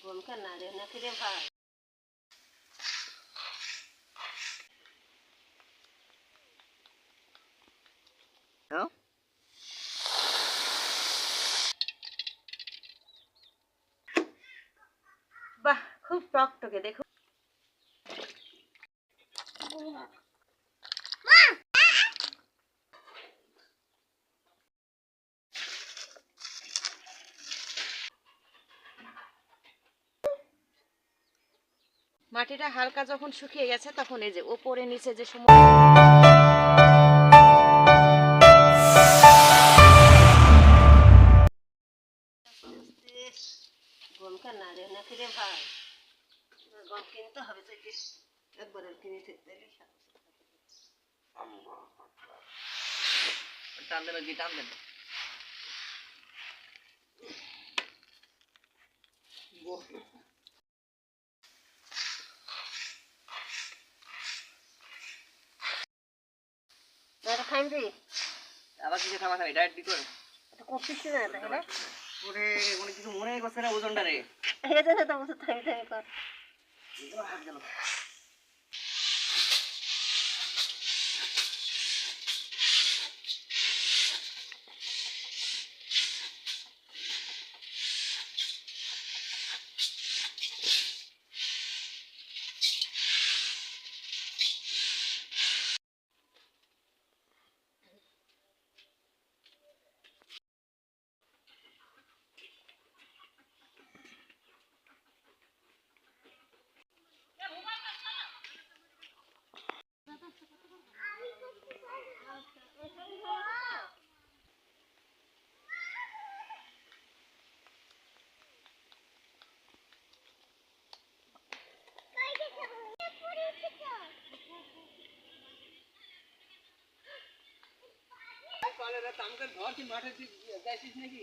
ঘুম কেন রে নাকি রে ভাই বাহ খুব টকটকে দেখো মাটিটা হালকা যখন শুকিয়ে গেছে তখন এই যে ওপরে নিচে যে সময় গম কেন রে নাকি রে ভাই গম কিনতে হবে আবার কিছু থামা থামি ডায়েট দি করে এটা করছিস না ওরে কোনো কিছু মনে করছে না ওজনটা রে এই যে তো থামি থামি কর হাত গেল কাম করে ধর কি মাঠে যাইছিস নাকি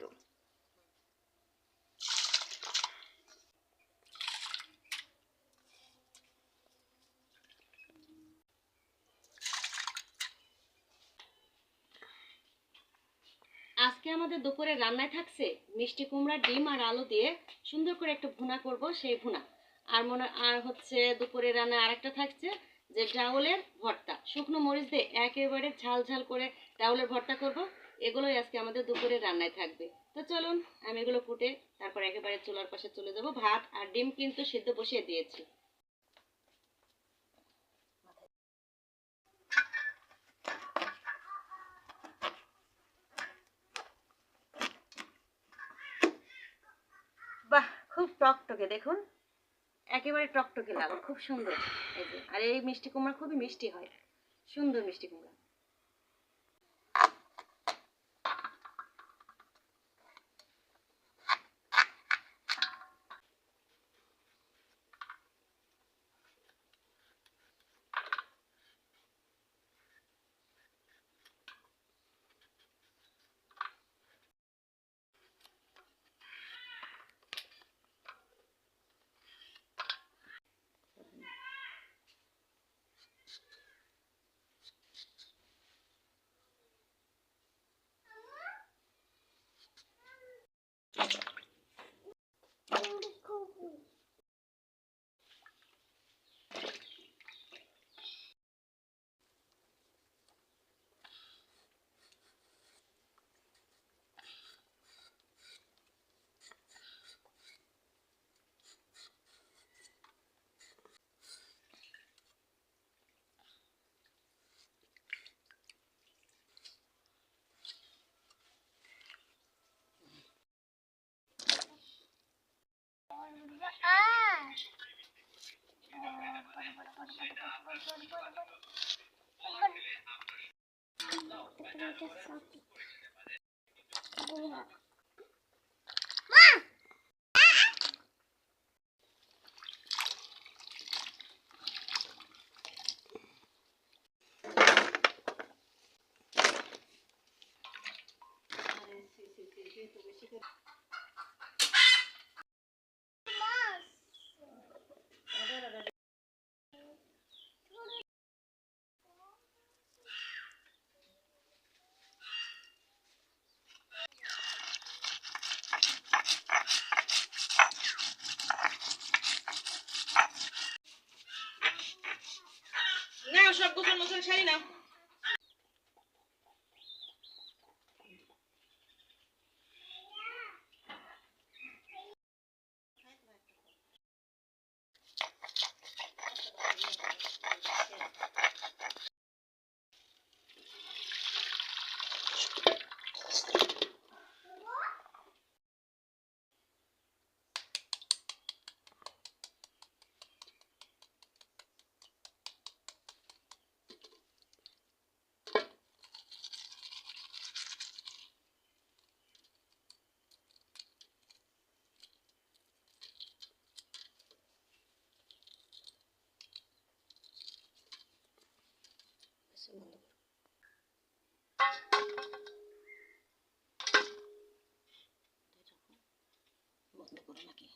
তো আজকে আমাদের দুপুরে রান্নায় থাকছে মিষ্টি কুমড়া, ডিম আর আলু দিয়ে সুন্দর করে একটা ভুনা করব, সেই ভুনা। আর মনে আর হচ্ছে দুপুরে রান্না আরেকটা থাকছে যে ডাউলের ভর্তা। শুকনো মরিচ দিয়ে একেবারে ঝাল ঝাল করে ডাউলের ভর্তা করব। এগুলোই আজকে আমাদের দুপুরে রান্নায় থাকবে। তো চলুন, আমি এগুলো কুটে তারপর একেবারে চুলার পাশে চলে যাব। ভাত আর ডিম কিন্তু সিদ্ধ বসিয়ে দিয়েছি। বাহ, খুব টকটকে দেখুন। একেবারে টকটকে লাল খুব সুন্দর। আর এই মিষ্টি কুমড়া খুবই মিষ্টি হয়, সুন্দর মিষ্টি কুমড়া। না সব গোছানো গোছানো শাড়ি নাও বন্ধ করো নাকি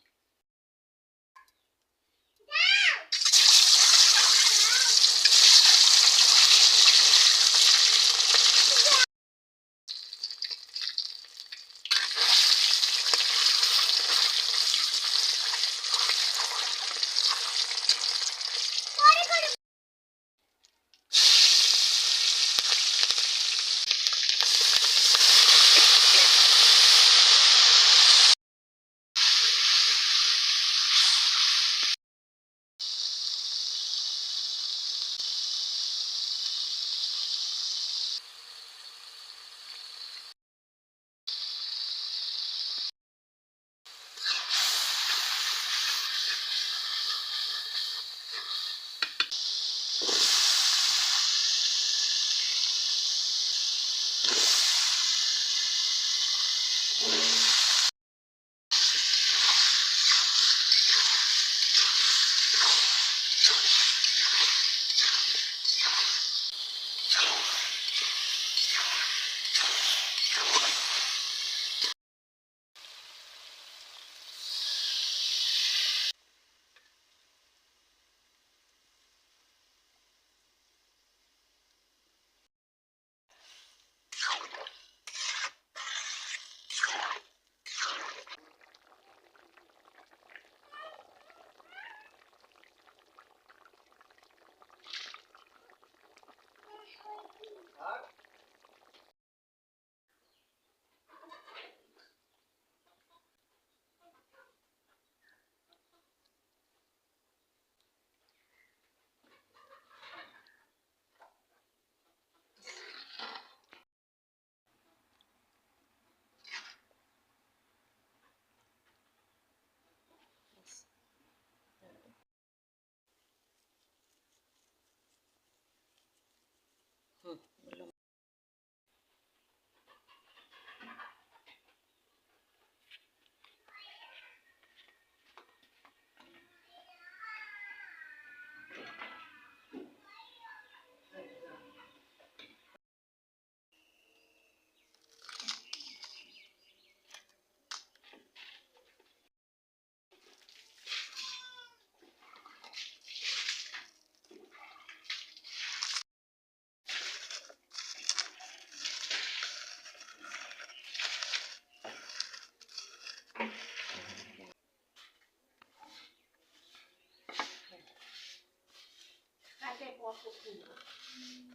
Aku punya,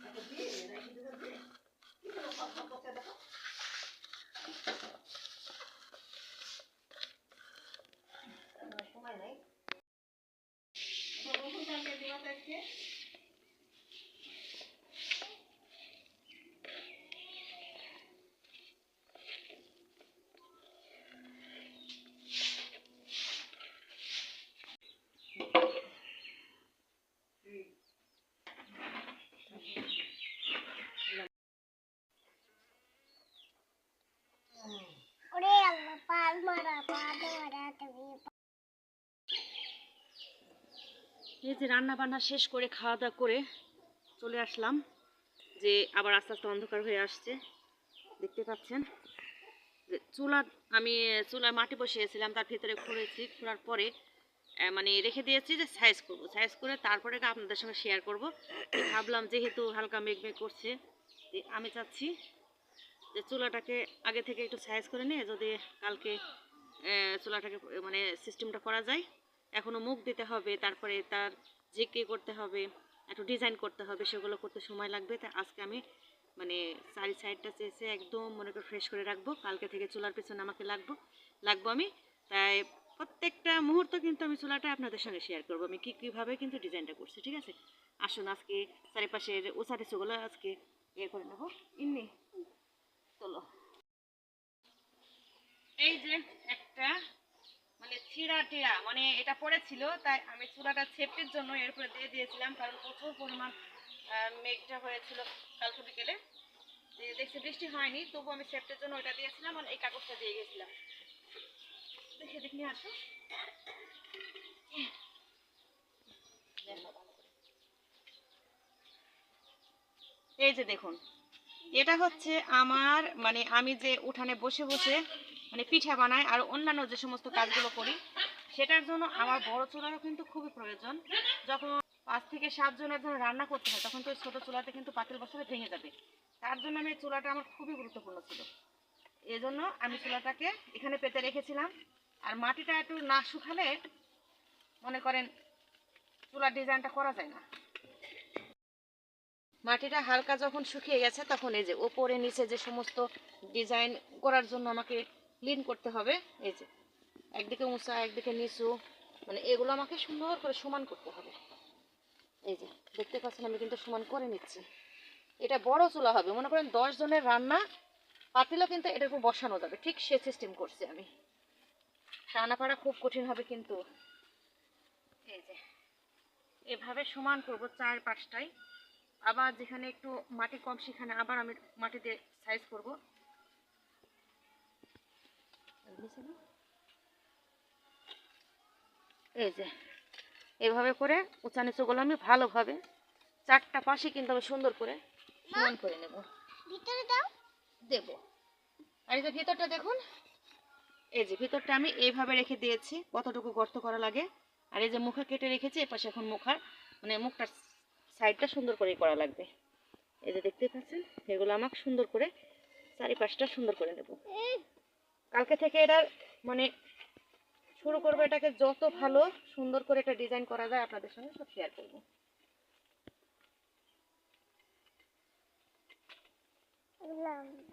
aku din, nakikita na din. Hindi ko na papapok ka na. যে রান্না বান্না শেষ করে খাওয়া দাওয়া করে চলে আসলাম, যে আবার আস্তে আস্তে অন্ধকার হয়ে আসছে। দেখতে পাচ্ছেন যে চুলা, আমি চুলায় মাটি বসিয়েছিলাম, তার ভিতরে খুঁড়েছি খোঁড়ার পরে মানে রেখে দিয়েছি যে সাইজ করব। সাইজ করে তারপরে আপনাদের সঙ্গে শেয়ার করব। ভাবলাম যেহেতু হালকা মেঘ মেঘ করছে যে আমি চাচ্ছি যে চুলাটাকে আগে থেকে একটু সাইজ করে নিয়ে যদি কালকে চুলাটাকে মানে সিস্টেমটা করা যায় এখনও মুখ দিতে হবে, তারপরে তার জিকে করতে হবে, একটু ডিজাইন করতে হবে, সেগুলো করতে সময় লাগবে। তাই আজকে আমি মানে চারি সাইডটা চেয়েছে একদম মনে করে ফ্রেশ করে রাখব। কালকে থেকে চুলার পিছনে আমাকে লাগবো লাগবো আমি। তাই প্রত্যেকটা মুহূর্ত কিন্তু আমি চুলাটা আপনাদের সঙ্গে শেয়ার করব। আমি কী, কীভাবে কিন্তু ডিজাইনটা করছি, ঠিক আছে? আসুন আজকে চারিপাশের ওসারে সেগুলো আজকে ইয়ে করে নেব। ইন্নি চলো এই যে একটা মানে ছিঁড়া টিড়া মানে এটা পড়েছিল, তাই আমি চুলাটা সেফটির জন্য এরপরে দিয়ে দিয়েছিলাম, কারণ প্রচুর পরিমাণ মেঘটা হয়েছিল কালকে বিকেলে। দেখছি বৃষ্টি হয়নি তবু আমি সেফটির জন্য ওটা দিয়েছিলাম আর এই কাগজটা দিয়ে গেছিলাম। দেখে দেখি আসো। এই যে দেখুন, এটা হচ্ছে আমার মানে আমি যে উঠানে বসে বসে মানে পিঠা বানাই আর অন্যান্য যে সমস্ত কাজগুলো করি, সেটার জন্য আমার বড় চুলারও কিন্তু খুবই প্রয়োজন। যখন পাঁচ থেকে সাত জনের জন্য রান্না করতে হয়, তখন তো ছোটো চুলাতে কিন্তু পাতিল বসালে ভেঙে যাবে। তার জন্য আমি চুলাটা আমার খুবই গুরুত্বপূর্ণ ছিল। এই জন্য আমি চুলাটাকে এখানে পেতে রেখেছিলাম। আর মাটিটা একটু না শুকালে মনে করেন চুলার ডিজাইনটা করা যায় না। মাটিটা হালকা যখন শুকিয়ে গেছে, তখন এই যে ওপরে নিচে যে সমস্ত ডিজাইন করার জন্য আমাকে ক্লিন করতে হবে। এই যে, একদিকে উঁচা, একদিকে নিচু মানে এগুলো আমাকে সুন্দর করে সমান করতে হবে। এই যে, দেখতে পাচ্ছেন আমি কিন্তু সমান করে নিচ্ছি। এটা বড় চুলা হবে, মনে করেন দশ জনের রান্না, পাতিলও কিন্তু এটার উপর বসানো যাবে। ঠিক সে সিস্টেম করছি আমি। রান্না করা খুব কঠিন হবে কিন্তু। এই যে, এভাবে সমান করব চার পাঁচটায়। আবার যেখানে একটু মাটি কম, সেখানে আবার আমি মাটিতে সাইজ করব। এই যে এইভাবে করে উঁচা নিচুগুলো আমি ভালোভাবে চারটা পাশে কিন্তু আমি সুন্দর করে সমান করে নেব। ভিতরে দাও। দেব। আর এই যে ভিতরটা দেখুন এই যে ভিতরটা আমি এইভাবে রেখে দিয়েছি কতটুকু গর্ত করা লাগে। আর এই যে মুখে কেটে রেখেছি এপাশে এখন মুখার মানে মুখটার সাইডটা সুন্দর করে করা লাগবে। এই যে দেখতে পাচ্ছেন এগুলো আমাকে সুন্দর করে চারিপাশটা সুন্দর করে নেব। কালকে থেকে এটা মানে শুরু করব এটাকে যত ভালো সুন্দর করে এটা ডিজাইন করা যায় আপনাদের সঙ্গে সব শেয়ার করব Love.